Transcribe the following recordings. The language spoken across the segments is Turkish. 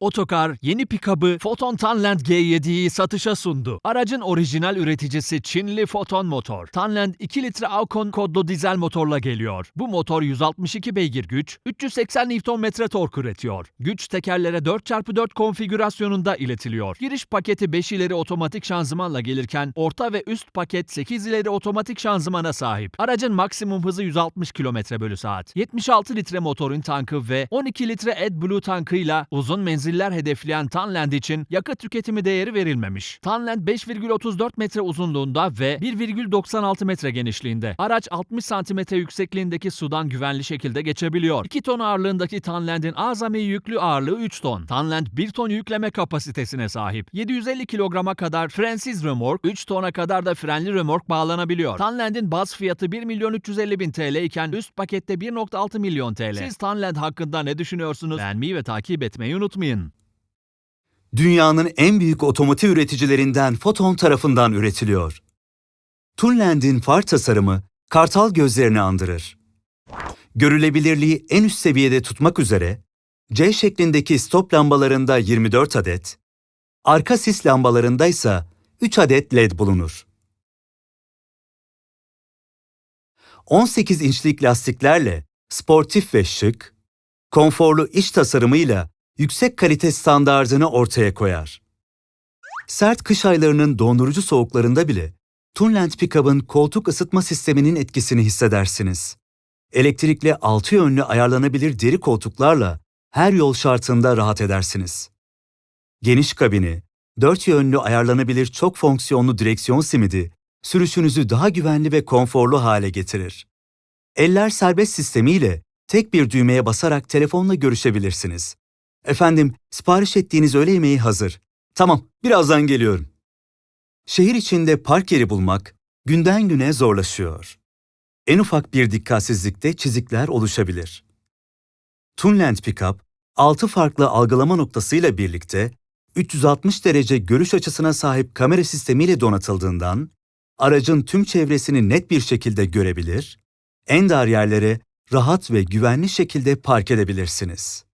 Otokar yeni pikabı Foton Tanland G7'yi satışa sundu. Aracın orijinal üreticisi Çinli Foton Motor. Tanland 2 litre Alcon kodlu dizel motorla geliyor. Bu motor 162 beygir güç, 380 Nm tork üretiyor. Güç tekerlere 4x4 konfigürasyonunda iletiliyor. Giriş paketi 5 ileri otomatik şanzımanla gelirken orta ve üst paket 8 ileri otomatik şanzımana sahip. Aracın maksimum hızı 160 km bölü saat. 76 litre motorun tankı ve 12 litre AdBlue tankıyla uzun menziller hedefleyen Tanland için yakıt tüketimi değeri verilmemiş. Tanland 5,34 metre uzunluğunda ve 1,96 metre genişliğinde. Araç 60 santimetre yüksekliğindeki sudan güvenli şekilde geçebiliyor. 2 ton ağırlığındaki Tanland'in azami yüklü ağırlığı 3 ton. Tanland 1 ton yükleme kapasitesine sahip. 750 kilograma kadar frensiz römork, 3 tona kadar da frenli römork bağlanabiliyor. Tanland'in baz fiyatı 1 milyon 350 bin TL iken üst pakette 1.6 milyon TL. Siz Tanland hakkında ne düşünüyorsunuz? Beğenmeyi ve takip etmeyi unutmayın. Dünyanın en büyük otomotiv üreticilerinden Foton tarafından üretiliyor. Tunland'in far tasarımı kartal gözlerini andırır. Görülebilirliği en üst seviyede tutmak üzere C şeklindeki stop lambalarında 24 adet, arka sis lambalarında ise 3 adet led bulunur. 18 inçlik lastiklerle sportif ve şık, konforlu iç tasarımıyla yüksek kalite standardını ortaya koyar. Sert kış aylarının dondurucu soğuklarında bile Tunland Pickup'ın koltuk ısıtma sisteminin etkisini hissedersiniz. Elektrikli altı yönlü ayarlanabilir deri koltuklarla her yol şartında rahat edersiniz. Geniş kabini, dört yönlü ayarlanabilir çok fonksiyonlu direksiyon simidi, sürüşünüzü daha güvenli ve konforlu hale getirir. Eller serbest sistemiyle tek bir düğmeye basarak telefonla görüşebilirsiniz. Efendim, sipariş ettiğiniz öğle yemeği hazır. Tamam, birazdan geliyorum. Şehir içinde park yeri bulmak günden güne zorlaşıyor. En ufak bir dikkatsizlikte çizikler oluşabilir. Tunland Pickup, 6 farklı algılama noktasıyla birlikte 360 derece görüş açısına sahip kamera sistemiyle donatıldığından aracın tüm çevresini net bir şekilde görebilir, en dar yerlere rahat ve güvenli şekilde park edebilirsiniz.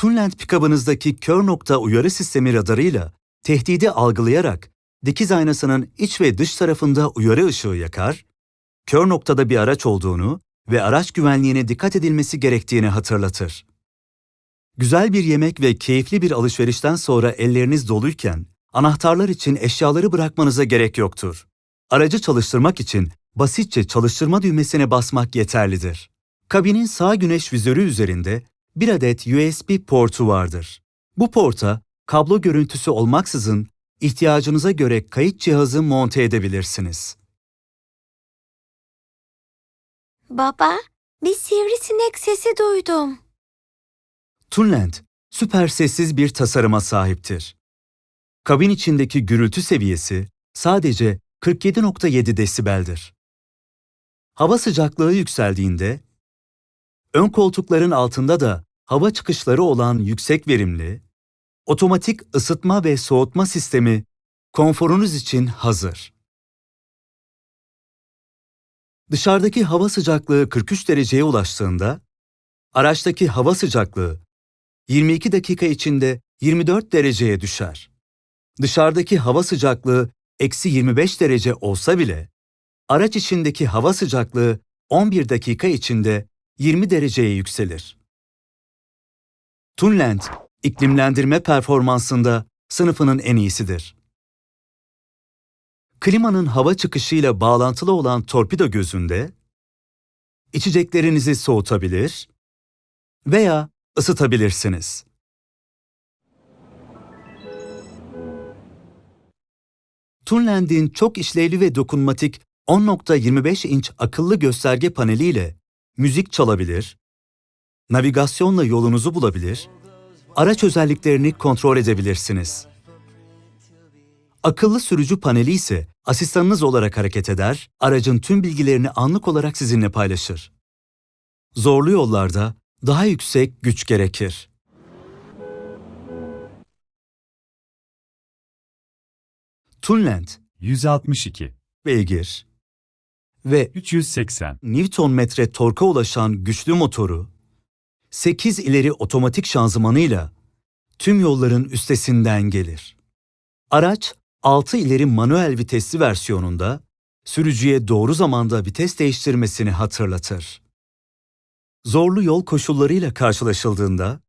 Tunland pickup'ınızdaki kör nokta uyarı sistemi radarıyla tehdidi algılayarak dikiz aynasının iç ve dış tarafında uyarı ışığı yakar, kör noktada bir araç olduğunu ve araç güvenliğine dikkat edilmesi gerektiğini hatırlatır. Güzel bir yemek ve keyifli bir alışverişten sonra elleriniz doluyken anahtarlar için eşyaları bırakmanıza gerek yoktur. Aracı çalıştırmak için basitçe çalıştırma düğmesine basmak yeterlidir. Kabinin sağ güneş vizörü üzerinde bir adet USB portu vardır. Bu porta kablo görüntüsü olmaksızın ihtiyacınıza göre kayıt cihazı monte edebilirsiniz. Baba, bir sivrisinek sesi duydum. Tunland, süper sessiz bir tasarıma sahiptir. Kabin içindeki gürültü seviyesi sadece 47.7 desibeldir. Hava sıcaklığı yükseldiğinde, ön koltukların altında da hava çıkışları olan yüksek verimli, otomatik ısıtma ve soğutma sistemi konforunuz için hazır. Dışarıdaki hava sıcaklığı 43 dereceye ulaştığında, araçtaki hava sıcaklığı 22 dakika içinde 24 dereceye düşer. Dışarıdaki hava sıcaklığı eksi 25 derece olsa bile, araç içindeki hava sıcaklığı 11 dakika içinde 20 dereceye yükselir. Tunland, iklimlendirme performansında sınıfının en iyisidir. Klimanın hava çıkışıyla bağlantılı olan torpido gözünde, içeceklerinizi soğutabilir veya ısıtabilirsiniz. Tunland'in çok işlevli ve dokunmatik 10.25 inç akıllı gösterge paneliyle müzik çalabilir, navigasyonla yolunuzu bulabilir, araç özelliklerini kontrol edebilirsiniz. Akıllı sürücü paneli ise asistanınız olarak hareket eder, aracın tüm bilgilerini anlık olarak sizinle paylaşır. Zorlu yollarda daha yüksek güç gerekir. Tunland, 162, beygir ve 380, Newton metre torka ulaşan güçlü motoru, 8 ileri otomatik şanzımanıyla tüm yolların üstesinden gelir. Araç 6 ileri manuel vitesli versiyonunda sürücüye doğru zamanda vites değiştirmesini hatırlatır. Zorlu yol koşullarıyla karşılaşıldığında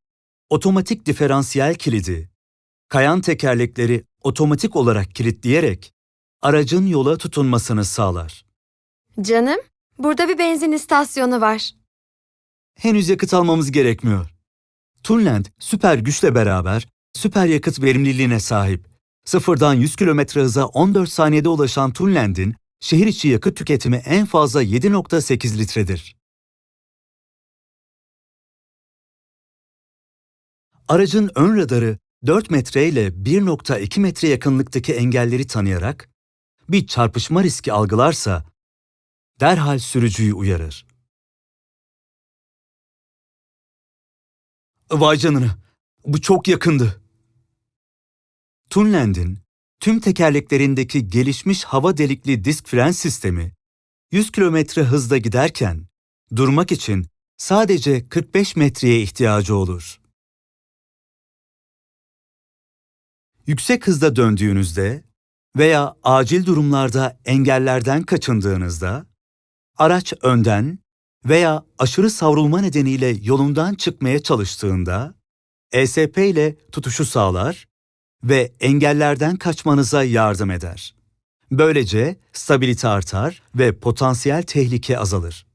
otomatik diferansiyel kilidi, kayan tekerlekleri otomatik olarak kilitleyerek aracın yola tutunmasını sağlar. Canım, burada bir benzin istasyonu var. Henüz yakıt almamız gerekmiyor. Tunland süper güçle beraber süper yakıt verimliliğine sahip. Sıfırdan 100 km hıza 14 saniyede ulaşan Tunland'in şehir içi yakıt tüketimi en fazla 7.8 litredir. Aracın ön radarı 4 metre ile 1.2 metre yakınlıktaki engelleri tanıyarak bir çarpışma riski algılarsa derhal sürücüyü uyarır. Vay canına, bu çok yakındı. Tunland'in tüm tekerleklerindeki gelişmiş hava delikli disk fren sistemi 100 kilometre hızda giderken durmak için sadece 45 metreye ihtiyacı olur. Yüksek hızda döndüğünüzde veya acil durumlarda engellerden kaçındığınızda araç önden veya aşırı savrulma nedeniyle yolundan çıkmaya çalıştığında ESP ile tutuşu sağlar ve engellerden kaçmanıza yardım eder. Böylece stabilite artar ve potansiyel tehlike azalır.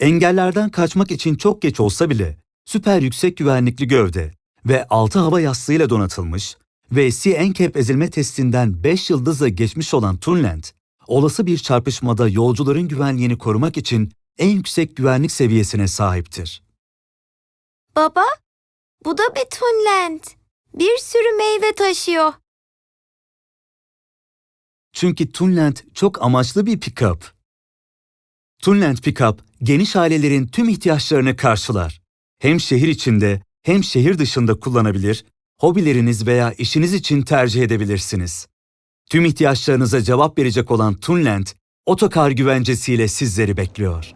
Engellerden kaçmak için çok geç olsa bile süper yüksek güvenlikli gövde ve altı hava yastığıyla donatılmış ve C-NCAP ezilme testinden 5 yıldızla geçmiş olan Tunland, olası bir çarpışmada yolcuların güvenliğini korumak için en yüksek güvenlik seviyesine sahiptir. Baba, bu da bir Tunland. Bir sürü meyve taşıyor. Çünkü Tunland çok amaçlı bir pick-up. Tunland pick-up geniş ailelerin tüm ihtiyaçlarını karşılar. Hem şehir içinde hem şehir dışında kullanabilir, hobileriniz veya işiniz için tercih edebilirsiniz. Tüm ihtiyaçlarınıza cevap verecek olan Tunland, otokar güvencesiyle sizleri bekliyor.